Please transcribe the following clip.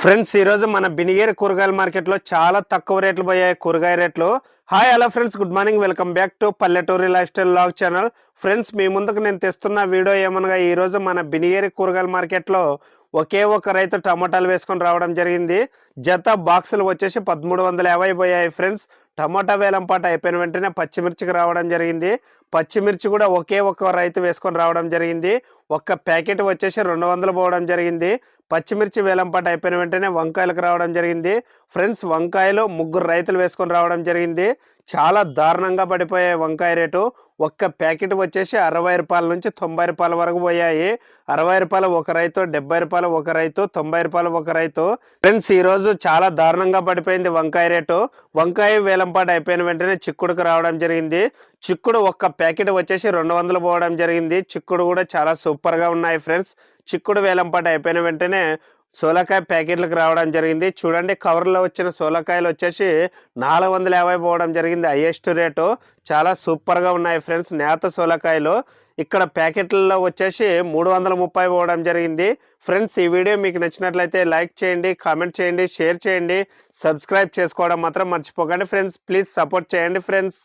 Friends ఈరోజు మన బినిగేరి కూరగాయల మార్కెట్లో చాలా తక్కువ రేట్లు పోయాయి కూరగాయ రేట్లు. Hi hello friends good morning welcome back to పల్లెటూరి lifestyle log channel friends మీ ముందుకు నేను తెస్తున్న వీడియో ఏమనగా ఈరోజు మన బినిగేరి కూరగాయల మార్కెట్లో ఒకే ఒక రైతు టమాటాలు వేసుకొని రావడం జరిగింది. జత బాక్సులు వచ్చేసి పదమూడు వందల యాభై పోయాయి ఫ్రెండ్స్. టమాటా వేలం పాట అయిపోయిన వెంటనే పచ్చిమిర్చికి రావడం జరిగింది. పచ్చిమిర్చి కూడా ఒకే ఒక రైతు వేసుకొని రావడం జరిగింది. ఒక్క ప్యాకెట్ వచ్చేసి రెండు వందలు పోవడం జరిగింది. పచ్చిమిర్చి వేలంపాట అయిపోయిన వెంటనే వంకాయలకు రావడం జరిగింది. ఫ్రెండ్స్ వంకాయలు ముగ్గురు రైతులు వేసుకొని రావడం జరిగింది. చాలా దారుణంగా పడిపోయాయి వంకాయ రేటు. ఒక్క ప్యాకెట్ వచ్చేసి అరవై రూపాయల నుంచి తొంభై రూపాయల వరకు పోయాయి. అరవై రూపాయలు ఒక రైతు డెబ్బై రూపాయలు ఒక రైతు తొంభై రూపాయలు ఒక రైతు. ఫ్రెండ్స్ ఈ రోజు చాలా దారుణంగా పడిపోయింది వంకాయ రేటు. వంకాయ వేలంపాట అయిపోయిన వెంటనే చిక్కుడుకు రావడం జరిగింది. చిక్కుడు ఒక్క ప్యాకెట్ వచ్చేసి రెండు వందలు పోవడం జరిగింది. చిక్కుడు కూడా చాలా సూపర్గా ఉన్నాయి ఫ్రెండ్స్. చిక్కుడు వేలంపాట అయిపోయిన వెంటనే సోలకాయ ప్యాకెట్లకు రావడం జరిగింది. చూడండి కవర్లో వచ్చిన సోలకాయలు వచ్చేసి నాలుగు వందల యాభై పోవడం జరిగింది. Highest rate. చాలా సూపర్గా ఉన్నాయి ఫ్రెండ్స్ నేత సోలకాయలు. ఇక్కడ ప్యాకెట్లలో వచ్చేసి మూడు వందల ముప్పై పోవడం జరిగింది. ఫ్రెండ్స్ ఈ వీడియో మీకు నచ్చినట్లయితే లైక్ చేయండి కామెంట్ చేయండి షేర్ చేయండి. సబ్స్క్రైబ్ చేసుకోవడం మాత్రం మర్చిపోకండి ఫ్రెండ్స్. ప్లీజ్ సపోర్ట్ చేయండి ఫ్రెండ్స్.